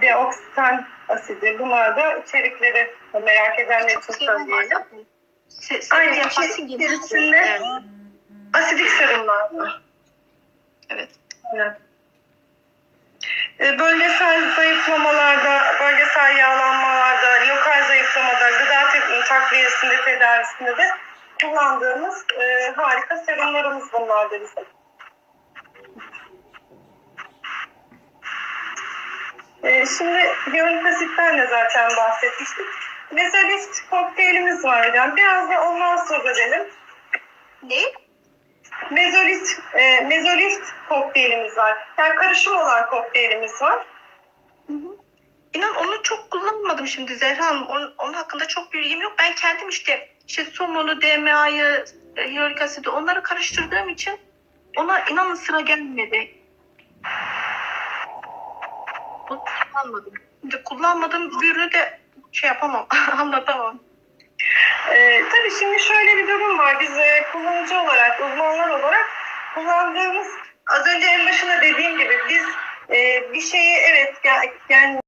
deoksan asidi. Bunlar da içerikleri merak edenler için Aynen. Aynen. Yaparsın gibi. İçerisinde asidik serumlar var. Evet. Evet. E, Bölgesel zayıflamalarda, bölgesel yağlanmalarda, lokal zayıflamada, gıda takviyesinde, tedavisinde de kullandığımız e, harika serumlarımız bunlardır bizim. E, şimdi biyolojik asitten de zaten bahsetmiştik. Mesolist kokteylimiz var hocam. Biraz da ondan söz edelim. Ne? Mezolist, e, mezolist kokteylimiz var. Yani karışım olan kokteylimiz var. İnan onu çok kullanmadım şimdi Zehra Hanım. Onun, onun hakkında çok bilgim yok. Ben kendim işte işte somonu, DMA'yı, e, hyaluronik asidi onları karıştırdığım için ona inanın sıra gelmedi. Bunu kullanmadım. Şimdi kullanmadığım bir ürünü de şey yapamam, anlatamam. Ee, tabii şimdi şöyle bir durum var. Biz e, kullanıcı olarak, uzmanlar olarak kullandığımız, az önce en başında dediğim gibi biz e, bir şeyi evet yani